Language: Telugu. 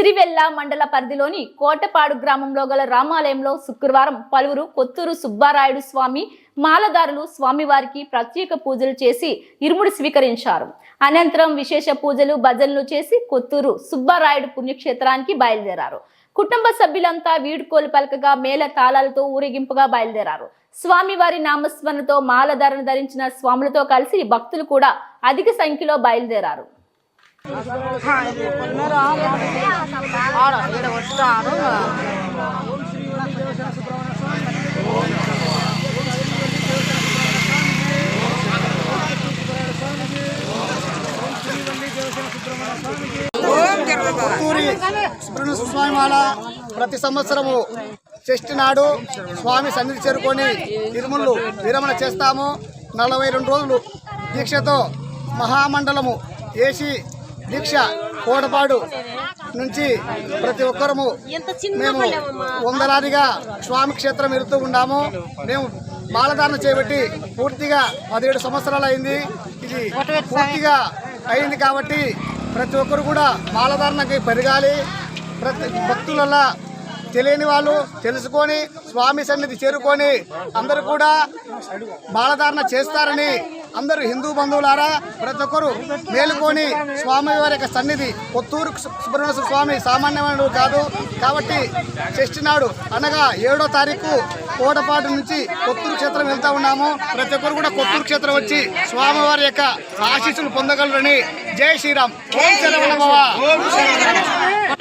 సిరివెల్ల మండల పరిధిలోని కోటపాడు గ్రామంలో గల రామాలయంలో శుక్రవారం పలువురు కొత్తూరు సుబ్బారాయుడు స్వామి మాలదారులు స్వామివారికి ప్రత్యేక పూజలు చేసి ఇరుముడు స్వీకరించారు. అనంతరం విశేష పూజలు భజనలు చేసి కొత్తూరు సుబ్బారాయుడు పుణ్యక్షేత్రానికి బయలుదేరారు. కుటుంబ సభ్యులంతా వీడుకోలు పలకగా మేళ తాళాలతో ఊరేగింపుగా బయలుదేరారు. స్వామివారి నామస్మరణతో మాలధారణ ధరించిన స్వాములతో కలిసి భక్తులు కూడా అధిక సంఖ్యలో బయలుదేరారు. ఆడ ఇక్కడ వస్తారు స్వామి మాల ప్రతి సంవత్సరము షష్ఠి నాడు స్వామి సన్నిధి చేరుకొని తిరుమలు విరమణ చేస్తాము. నలభై రెండు రోజులు దీక్షతో మహామండలము ఏసీ దీక్ష కోటపాడు నుంచి ప్రతి ఒక్కరము మేము వందలాదిగా స్వామి క్షేత్రం వెళుతూ ఉన్నాము. మేము మాలధారణ చేపట్టి పూర్తిగా పదిహేడు సంవత్సరాలు అయింది. ఇది పూర్తిగా అయింది కాబట్టి ప్రతి ఒక్కరు కూడా మాలధారణకి పెరగాలి. ప్రతి భక్తులల్లా తెలియని వాళ్ళు తెలుసుకొని స్వామి సన్నిధి చేరుకొని అందరూ కూడా మాలధారణ చేస్తారని అందరూ హిందూ బంధువులారా ప్రతి ఒక్కరు మేలుకొని స్వామి వారి యొక్క సన్నిధి కొత్తూరు సుబ్రహ్మణ్య స్వామి సామాన్యమైన కాదు. కాబట్టి షష్ఠి నాడు అనగా ఏడో తారీఖు కోటపాటు నుంచి కొత్తూరు క్షేత్రం వెళ్తా ఉన్నాము. ప్రతి ఒక్కరు కూడా కొత్తూరు క్షేత్రం వచ్చి స్వామివారి యొక్క ఆశీస్సులు పొందగలరని జై శ్రీరామ్. ఓం శరవణ